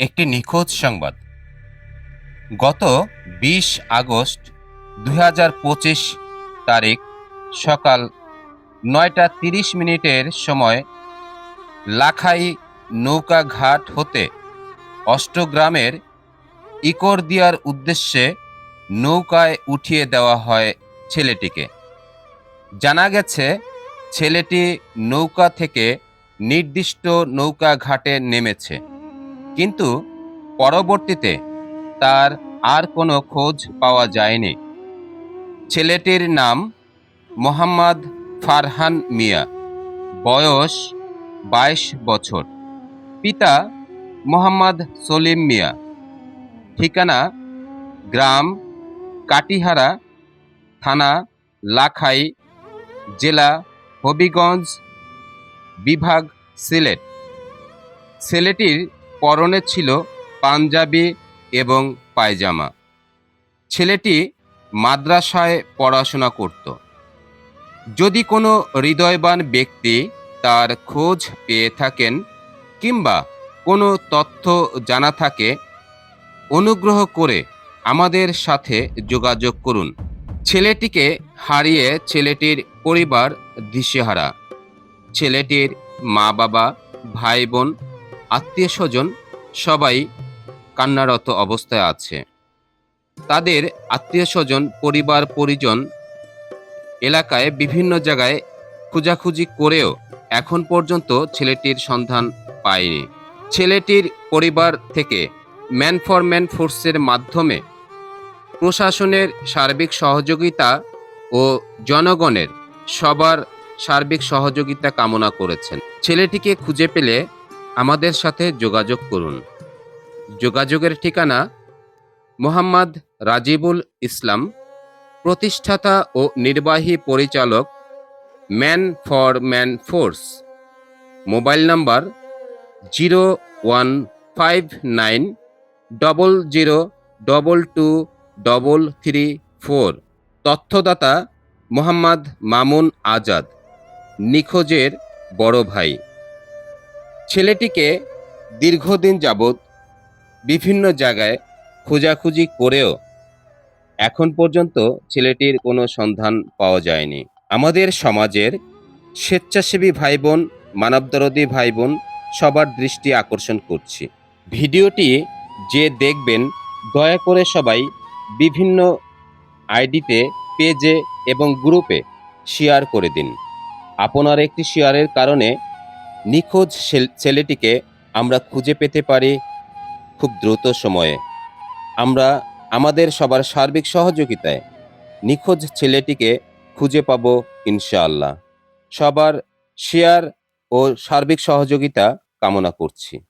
একটি নিখোঁজ সংবাদ। গত বিশ আগস্ট দু হাজার পঁচিশ তারিখ সকাল নয়টা তিরিশ মিনিটের সময় লাখাই নৌকা ঘাট হতে অষ্টগ্রামের ইকর দিয়ার উদ্দেশ্যে নৌকায় উঠিয়ে দেওয়া হয় ছেলেটিকে। জানা গেছে, ছেলেটি নৌকা থেকে নির্দিষ্ট নৌকা ঘাটে নেমেছে। কিন্তু পরবর্তীতে তার আর কোনো খোঁজ পাওয়া যায়নি। ছেলেটির নাম মোহাম্মদ ফারহান মিয়া। বয়স বাইশ বছর। পিতা মোহাম্মদ সলিম মিয়া। ঠিকানা গ্রাম কাটিহারা, থানা লাখাই, জেলা হবিগঞ্জ, বিভাগ সিলেট। ছেলেটির পরনে ছিল পাঞ্জাবি এবং পায়জামা। ছেলেটি মাদ্রাসায় পড়াশোনা করত। যদি কোনো হৃদয়বান ব্যক্তি তার খোঁজ পেয়ে থাকেন কিংবা কোনো তথ্য জানা থাকে, অনুগ্রহ করে আমাদের সাথে যোগাযোগ করুন। ছেলেটিকে হারিয়ে ছেলেটির পরিবার দিশেহারা। ছেলেটির মা বাবা ভাই বোন আত্মীয় স্বজন সবাই কান্নারত অবস্থায় আছে। তাদের আত্মীয় স্বজন পরিবার, পরিজন এলাকায় বিভিন্ন জায়গায় খোঁজাখুঁজি করেও এখন পর্যন্ত ছেলেটির সন্ধান পায়নি। ছেলেটির পরিবার থেকে ম্যান ফর ম্যান ফোর্সের মাধ্যমে প্রশাসনের সার্বিক সহযোগিতা ও জনগণের সবার সার্বিক সহযোগিতা কামনা করেছেন। ছেলেটিকে খুঁজে পেলে আমাদের সাথে যোগাযোগ করুন। যোগাযোগের ঠিকানা মোহাম্মদ রাজিবুল ইসলাম, প্রতিষ্ঠাতা ও নির্বাহী পরিচালক man for man force. Mobile number zero one five nine double zero double two double three four. তথ্যদাতা Mohammad Mamun Azad, নিখোঁজের বড় ভাই। ছেলেটিকে দীর্ঘদিন যাবৎ বিভিন্ন জায়গায় খোঁজাখুঁজি করেও এখন পর্যন্ত ছেলেটির কোনো সন্ধান পাওয়া যায়নি। আমাদের সমাজের স্বেচ্ছাসেবী ভাই বোন মানবদরদী ভাই বোন সবার দৃষ্টি আকর্ষণ করছি। ভিডিওটি যে দেখবেন, দয়া করে সবাই বিভিন্ন আইডিতে, পেজে এবং গ্রুপে শেয়ার করে দিন। আপনার একটি শেয়ারের কারণে নিখোঁজ ছেল- ছেলেটিকে আমরা খুঁজে পেতে পারি খুব দ্রুত সময়ে। আমরা আমাদের সবার সার্বিক সহযোগিতায় নিখোঁজ ছেলেটিকে খুঁজে পাব ইনশাআল্লাহ। সবার শেয়ার ও সার্বিক সহযোগিতা কামনা করছি।